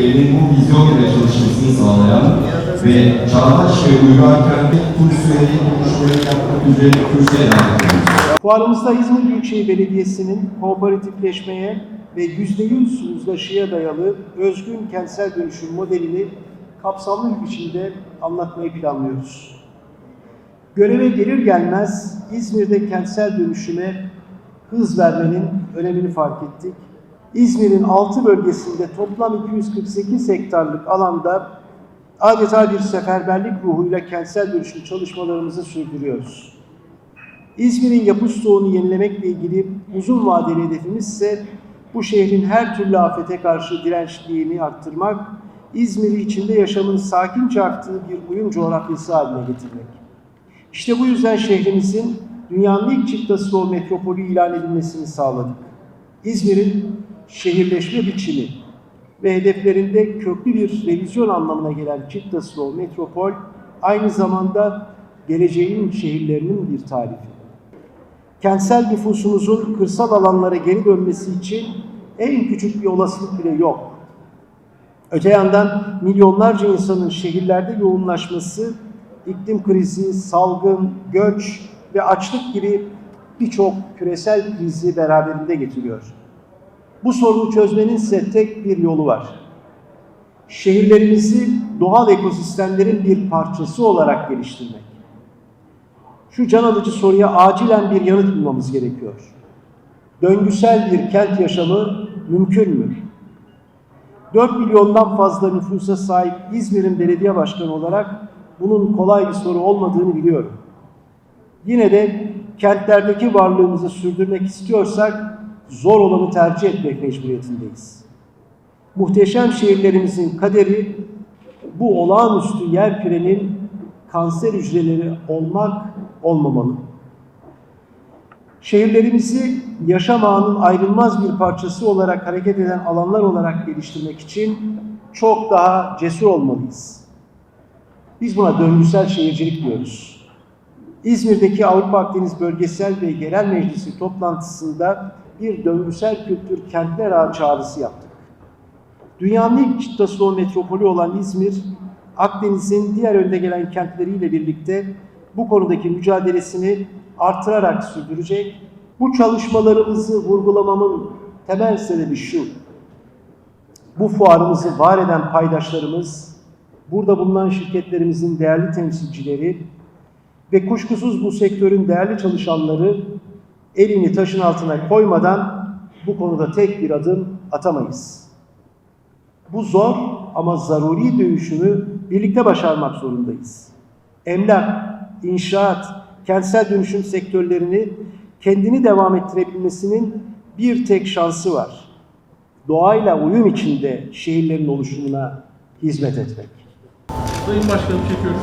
ekiplerinin bu vizyon ile çalışmasını sağlayan ve çağdaş ve uygar kentli kursiyeli buluşmayı yapmak üzere kürsüye davet ediyoruz. Fuarımızda İzmir Büyükşehir Belediyesi'nin kooperatifleşmeye ve %100 uzlaşıya dayalı özgün kentsel dönüşüm modelini kapsamlı bir biçimde anlatmayı planlıyoruz. Göreve gelir gelmez İzmir'de kentsel dönüşüme hız vermenin önemini fark ettik. İzmir'in 6 bölgesinde toplam 248 hektarlık alanda adeta bir seferberlik ruhuyla kentsel dönüşüm çalışmalarımızı sürdürüyoruz. İzmir'in yapı stoğunu yenilemekle ilgili uzun vadeli hedefimiz ise bu şehrin her türlü afete karşı dirençliğini arttırmak, İzmir'i içinde yaşamın sakince aktığı bir uyum coğrafyası haline getirmek. İşte bu yüzden şehrimizin dünyanın ilk çift asılı metropolü ilan edilmesini sağladık. İzmir'in şehirleşme biçimi ve hedeflerinde köklü bir revizyon anlamına gelen çift asılı metropol aynı zamanda geleceğin şehirlerinin bir tarifi kentsel nüfusumuzun kırsal alanlara geri dönmesi için en küçük bir olasılık bile yok. Öte yandan milyonlarca insanın şehirlerde yoğunlaşması, iklim krizi, salgın, göç ve açlık gibi birçok küresel krizi beraberinde getiriyor. Bu sorunu çözmenin ise tek bir yolu var. Şehirlerimizi doğal ekosistemlerin bir parçası olarak geliştirmek şu can alıcı soruya acilen bir yanıt bulmamız gerekiyor. Döngüsel bir kent yaşamı mümkün mü? 4 milyondan fazla nüfusa sahip İzmir'in belediye başkanı olarak bunun kolay bir soru olmadığını biliyorum. Yine de kentlerdeki varlığımızı sürdürmek istiyorsak zor olanı tercih etmek mecburiyetindeyiz. Muhteşem şehirlerimizin kaderi bu olağanüstü yer kürenin kanser hücreleri olmak olmamalı. Şehirlerimizi yaşam ağının ayrılmaz bir parçası olarak hareket eden alanlar olarak geliştirmek için çok daha cesur olmalıyız. Biz buna döngüsel şehircilik diyoruz. İzmir'deki Avrupa Akdeniz Bölgesel ve Genel Meclisi toplantısında bir döngüsel kültür kentler ağı çağrısı yaptık. Dünyanın ilk çittaslov metropolü olan İzmir, Akdeniz'in diğer önde gelen kentleriyle birlikte bu konudaki mücadelesini artırarak sürdürecek. Bu çalışmalarımızı vurgulamamın temel sebebi şu. Bu fuarımızı var eden paydaşlarımız, burada bulunan şirketlerimizin değerli temsilcileri ve kuşkusuz bu sektörün değerli çalışanları elini taşın altına koymadan bu konuda tek bir adım atamayız. Bu zor ama zaruri dövüşümü birlikte başarmak zorundayız. Emlak, inşaat, kentsel dönüşüm sektörlerini kendini devam ettirebilmesinin bir tek şansı var. Doğayla uyum içinde şehirlerin oluşumuna hizmet etmek. Sayın Başkanım çekiyoruz.